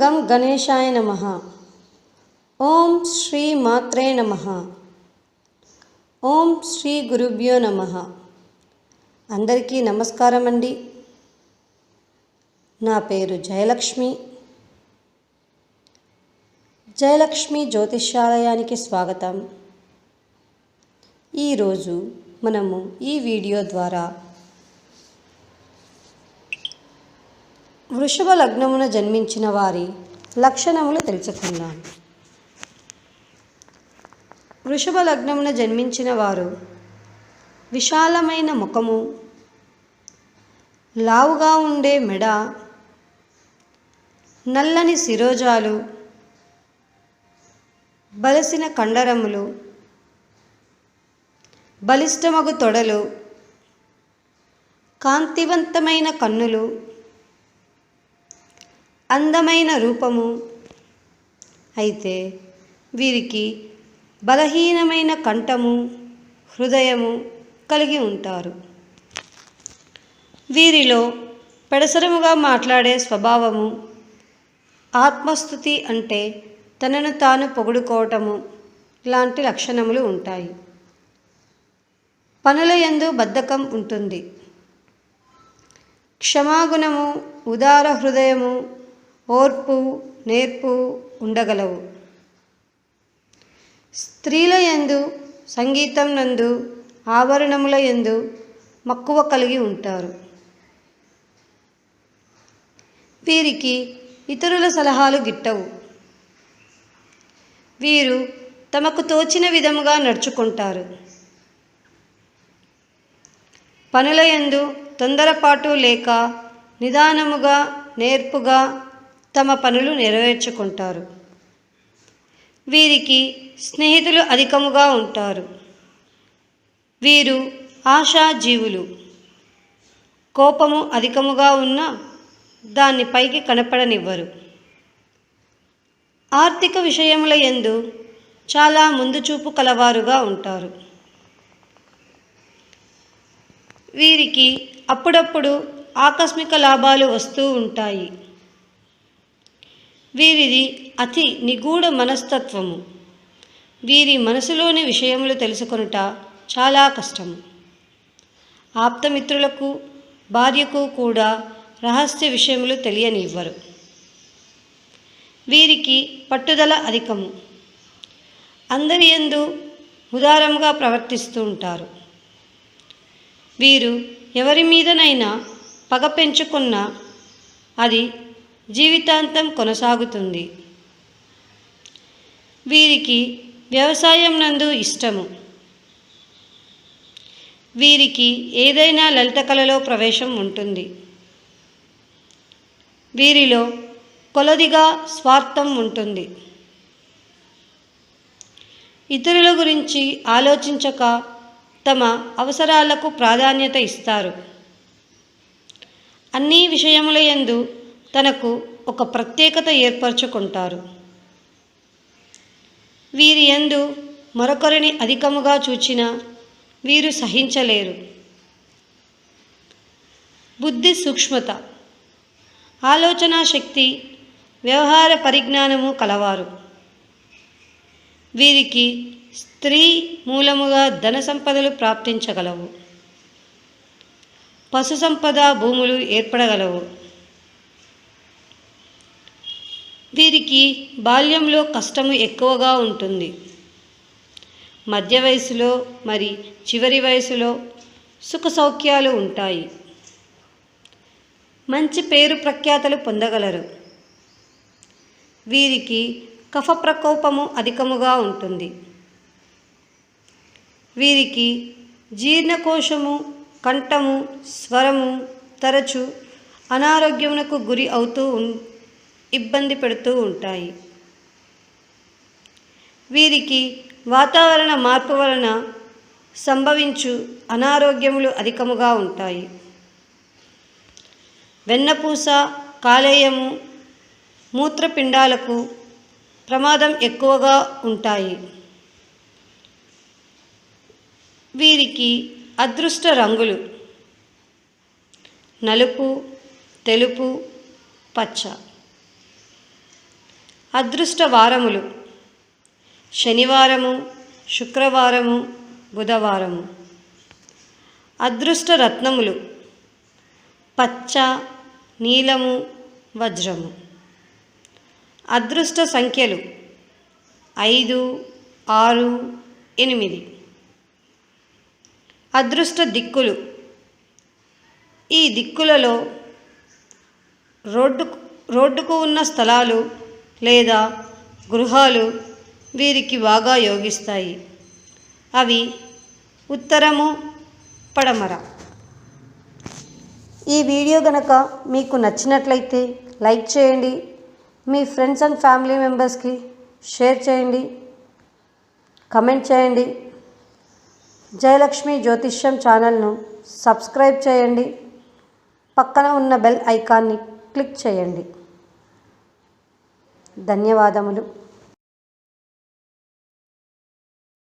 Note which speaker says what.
Speaker 1: గం గణేశాయ నమ. ఓం శ్రీ మాత్రే నమ. ఓం శ్రీ గురుభ్యో నమ. అందరికీ నమస్కారం అండి. నా పేరు జయలక్ష్మి. జయలక్ష్మి జ్యోతిష్యాలయానికి స్వాగతం. ఈరోజు మనము ఈ వీడియో ద్వారా వృషభ లగ్నమున జన్మించిన వారి లక్షణములు తెలుసుకుందాం. వృషభ లగ్నమున జన్మించిన వారు విశాలమైన ముఖము లావుగా ఉండే మెడ నల్లని శిరోజాలు బలసిన కండరములు బలిష్టమగు తొడలు కాంతివంతమైన కన్నులు అందమైన రూపము. అయితే వీరికి బలహీనమైన కంఠము హృదయము కలిగి ఉంటారు. వీరిలో పెడసరముగా మాట్లాడే స్వభావము ఆత్మస్థుతి అంటే తనను తాను పొగుడుకోవటము లాంటి లక్షణములు ఉంటాయి. పనుల యందు బద్ధకం ఉంటుంది. క్షమాగుణము ఉదార హృదయము ఓర్పు నేర్పు ఉండగలవు. స్త్రీల యందు సంగీతం నందు ఆభరణముల యందు మక్కువ కలిగి ఉంటారు. వీరికి ఇతరుల సలహాలు గిట్టవు. వీరు తమకు తోచిన విధముగా నడుచుకుంటారు. పనుల యందు తొందరపాటు లేక నిదానముగా నేర్పుగా తమ పనులు నెరవేర్చుకుంటారు. వీరికి స్నేహితులు అధికముగా ఉంటారు. వీరు ఆశాజీవులు. కోపము అధికముగా ఉన్నా దాన్ని పైకి కనపడనివ్వరు. ఆర్థిక విషయముల ఎందు చాలా ముందు చూపు కలవారుగా ఉంటారు. వీరికి అప్పుడప్పుడు ఆకస్మిక లాభాలు వస్తూ ఉంటాయి. వీరిది అతి నిగూఢ మనస్తత్వము. వీరి మనసులోని విషయములు తెలుసుకొనుట చాలా కష్టము. ఆప్తమిత్రులకు భార్యకు కూడా రహస్య విషయములు తెలియనివ్వరు. వీరికి పట్టుదల అధికము. అందరి ఎందు ఉదారంగా ప్రవర్తిస్తూ ఉంటారు. వీరు ఎవరి మీదనైనా పగ పెంచుకున్న అది జీవితాంతం కొనసాగుతుంది. వీరికి వ్యవసాయం నందు ఇష్టము. వీరికి ఏదైనా లలిత కళలో ప్రవేశం ఉంటుంది. వీరిలో కొలదిగా స్వార్థం ఉంటుంది. ఇతరుల గురించి ఆలోచించక తమ అవసరాలకు ప్రాధాన్యత ఇస్తారు. అన్ని విషయముల యందు తనకు ఒక ప్రత్యేకత ఏర్పరచుకుంటారు. వీరి ఎందు మరొకరిని అధికముగా చూచిన వీరు సహించలేరు. బుద్ధి సూక్ష్మత ఆలోచనా శక్తి వ్యవహార పరిజ్ఞానము కలవారు. వీరికి స్త్రీ మూలముగా ధన సంపదలు ప్రాప్తించగలవు. పశు సంపద భూములు ఏర్పడగలవు. వీరికి బాల్యంలో కష్టము ఎక్కువగా ఉంటుంది. మధ్య వయసులో మరి చివరి వయసులో సుఖ సౌఖ్యాలు ఉంటాయి. మంచి పేరు ప్రఖ్యాతలు పొందగలరు. వీరికి కఫ ప్రకోపము అధికముగా ఉంటుంది. వీరికి జీర్ణకోశము కంఠము స్వరము తరచు అనారోగ్యమునకు గురి అవుతూ ఇబ్బంది పెడుతూ ఉంటాయి. వీరికి వాతావరణ మార్పు వలన సంభవించు అనారోగ్యములు అధికముగా ఉంటాయి. వెన్నపూస కాలేయము మూత్రపిండాలకు ప్రమాదం ఎక్కువగా ఉంటాయి. వీరికి అదృష్ట రంగులు నలుపు తెలుపు పచ్చ. అదృష్ట వారములు శనివారము శుక్రవారము బుధవారము. అదృష్ట రత్నములు పచ్చ నీలము వజ్రము. అదృష్ట సంఖ్యలు ఐదు ఆరు ఎనిమిది. అదృష్ట దిక్కులు ఈ దిక్కులలో రోడ్డు రోడ్డుకు ఉన్న స్థలాలు లేదా గృహాలు వీరికి బాగా యోగిస్తాయి. అవి ఉత్తరము పడమర. ఈ వీడియో గనక మీకు నచ్చినట్లయితే లైక్ చేయండి. మీ ఫ్రెండ్స్ అండ్ ఫ్యామిలీ మెంబర్స్కి షేర్ చేయండి. కమెంట్ చేయండి. జయలక్ష్మి జ్యోతిష్యం ఛానల్ను సబ్స్క్రైబ్ చేయండి. పక్కన ఉన్న బెల్ ఐకాన్ని క్లిక్ చేయండి. ధన్యవాదములు.